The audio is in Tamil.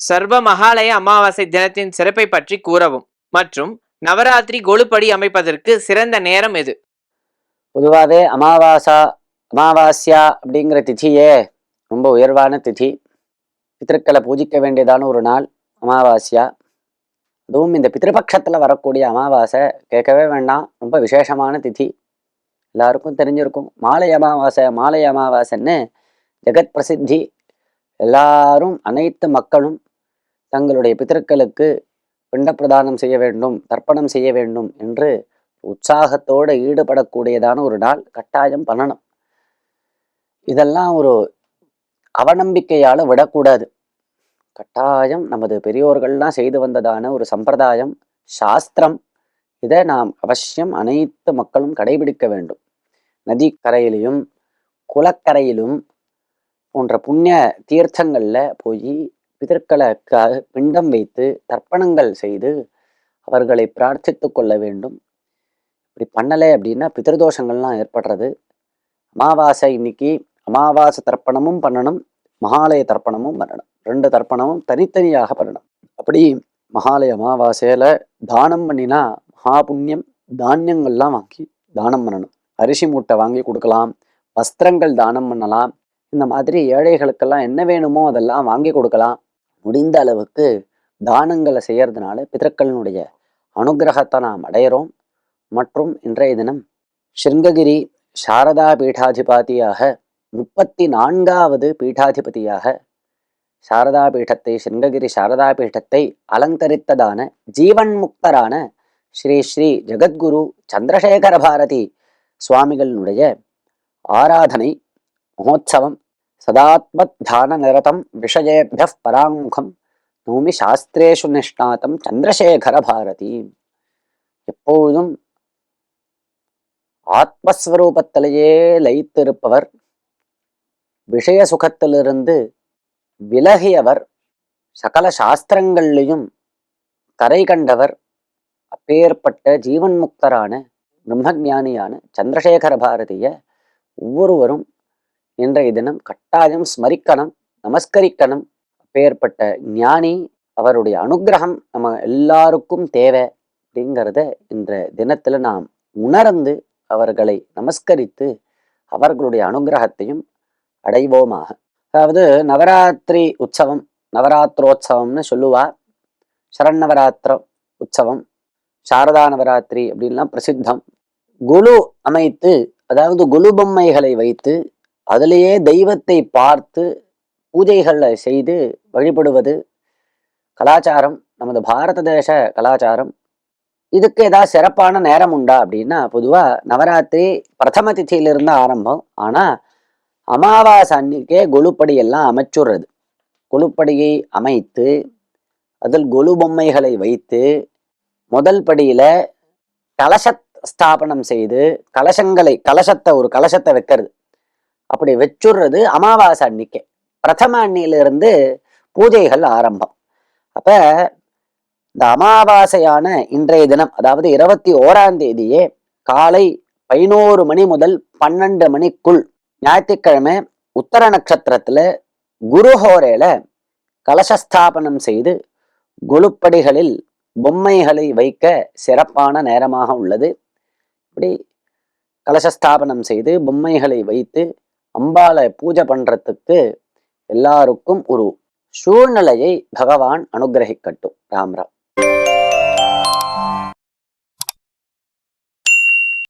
சர்வ மகாலய அமாவாசை தினத்தின் சிறப்பை பற்றி கூறவும். மற்றும் நவராத்திரி கொலுப்படி அமைப்பதற்கு சிறந்த நேரம் எது? பொதுவாகவே அமாவாசா அமாவாஸ்யா அப்படிங்கிற திதியே ரொம்ப உயர்வான திதி. பித்திருக்களை பூஜிக்க வேண்டியதான ஒரு நாள் அமாவாஸ்யா. அதுவும் இந்த பித்திருபக்ஷத்தில் வரக்கூடிய அமாவாசை கேட்கவே வேண்டாம். ரொம்ப விசேஷமான திதி. எல்லாருக்கும் தெரிஞ்சிருக்கும். மாலை அமாவாசை மாலை அமாவாசைன்னு ஜெகத் பிரசித்தி. எல்லாரும் அனைத்து மக்களும் தங்களுடைய பித்திருக்களுக்கு பிண்ட பிரதானம் செய்ய வேண்டும் தர்ப்பணம் செய்ய வேண்டும் என்று உற்சாகத்தோடு ஈடுபடக்கூடியதான ஒரு நாள் கட்டாயம் பண்ணணும். இதெல்லாம் ஒரு அவநம்பிக்கையால் விடக்கூடாது. கட்டாயம் நமது பெரியோர்கள்லாம் செய்து வந்ததான ஒரு சம்பிரதாயம் சாஸ்திரம். இதை நாம் அவசியம் அனைத்து மக்களும் கடைபிடிக்க வேண்டும். நதிக்கரையிலையும் குளக்கரையிலும் போன்ற புண்ணிய தீர்த்தங்களில் போய் பிதற்களுக்காக பிண்டம் வைத்து தர்ப்பணங்கள் செய்து அவர்களை பிரார்த்தித்து கொள்ள வேண்டும். இப்படி பண்ணலை அப்படின்னா பிதர்தோஷங்கள்லாம் ஏற்படுறது. அமாவாசை இன்னைக்கு அமாவாசை தர்ப்பணமும் பண்ணணும் மகாலய தர்ப்பணமும் பண்ணணும். ரெண்டு தர்ப்பணமும் தனித்தனியாக பண்ணணும். அப்படி மகாலய அமாவாசையில் தானம் பண்ணினா மகாபுண்ணியம் தானியங்கள்லாம் வாங்கி தானம் பண்ணணும். அரிசி மூட்டை வாங்கி கொடுக்கலாம் வஸ்திரங்கள் தானம் பண்ணலாம். இந்த மாதிரி ஏழைகளுக்கெல்லாம் என்ன வேணுமோ அதெல்லாம் வாங்கி கொடுக்கலாம். முடிந்த அளவுக்கு தானங்களை செய்யறதுனால பிதற்களினுடைய அனுகிரகத்தை நாம் அடையிறோம். மற்றும் இன்றைய தினம் சிருங்ககிரி சாரதா பீடாதிபதியாக முப்பத்தி நான்காவது பீடாதிபதியாக சாரதா பீடத்தை சிருங்ககிரி சாரதா பீடத்தை அலங்கரித்ததான ஜீவன் முக்தரான ஸ்ரீ ஸ்ரீ ஜெகத்குரு சந்திரசேகர பாரதி சுவாமிகளினுடைய ஆராதனை மகோத்சவம் சதாத்மத்தியானநிரதம் தியான நிரதம் விஷயேபிய பராமுகம் நூமி சாஸ்திரேஷு நிஷ்ணாதம் சந்திரசேகர பாரதி எப்பொழுதும் ஆத்மஸ்வரூபத்திலேயே லயித்திருப்பவர் விஷய சுகத்திலிருந்து விலகியவர் சகல சாஸ்திரங்கள்லையும் கரை கண்டவர் அப்பேற்பட்ட ஜீவன் முக்தரான பிரம்மஞானியான சந்திரசேகர பாரதிய ஒவ்வொருவரும் இன்றைய தினம் கட்டாயம் ஸ்மரிக்கணும் நமஸ்கரிக்கணும். அப்பேற்பட்ட ஞானி அவருடைய அனுகிரகம் நம்ம எல்லாருக்கும் தேவை அப்படிங்கிறத இந்த தினத்தில் நாம் உணர்ந்து அவர்களை நமஸ்கரித்து அவர்களுடைய அனுகிரகத்தையும் அடைவோமாக. அதாவது நவராத்திரி உற்சவம் நவராத்திரோத்சவம்னு சொல்லுவா. சரண்நவராத்திர உற்சவம் சாரதா நவராத்திரி அப்படின்லாம் பிரசித்தம். குழு அமைத்து அதாவது குழு பொம்மைகளை வைத்து அதிலேயே தெய்வத்தை பார்த்து பூஜைகளை செய்து வழிபடுவது கலாச்சாரம் நமது பாரத தேச கலாச்சாரம். இதுக்கு ஏதாவது சிறப்பான நேரம் உண்டா அப்படின்னா பொதுவாக நவராத்திரி பிரதம திதியிலிருந்து ஆரம்பம். ஆனால் அமாவாசை அன்னைக்கே கொலுப்படியெல்லாம் அமைச்சுடுறது. கொலுப்படியை அமைத்து அதில் கொலு பொம்மைகளை வைத்து முதல் படியில் கலச ஸ்தாபனம் செய்து கலசங்களை கலசத்தை ஒரு கலசத்தை வைக்கிறது. அப்படி வச்சுடுறது அமாவாசை அன்னைக்கே. பிரதம அன்னியிலிருந்து பூஜைகள் ஆரம்பம். அப்ப இந்த அமாவாசையான இன்றைய தினம் அதாவது இருபத்தி ஓராம் தேதியே காலை பதினோரு மணி முதல் பன்னெண்டு மணிக்குள் ஞாயிற்றுக்கிழமை உத்தர நட்சத்திரத்துல குருஹோரேல கலசஸ்தாபனம் செய்து குழுப்படிகளில் பொம்மைகளை வைக்க சிறப்பான நேரமாக உள்ளது. இப்படி கலசஸ்தாபனம் செய்து பொம்மைகளை வைத்து அம்பாளை பூஜை பண்றதுக்கு எல்லாருக்கும் ஒரு சூழ்நிலையை பகவான் அனுகிரகிக்கட்டும். ராம் ராம்.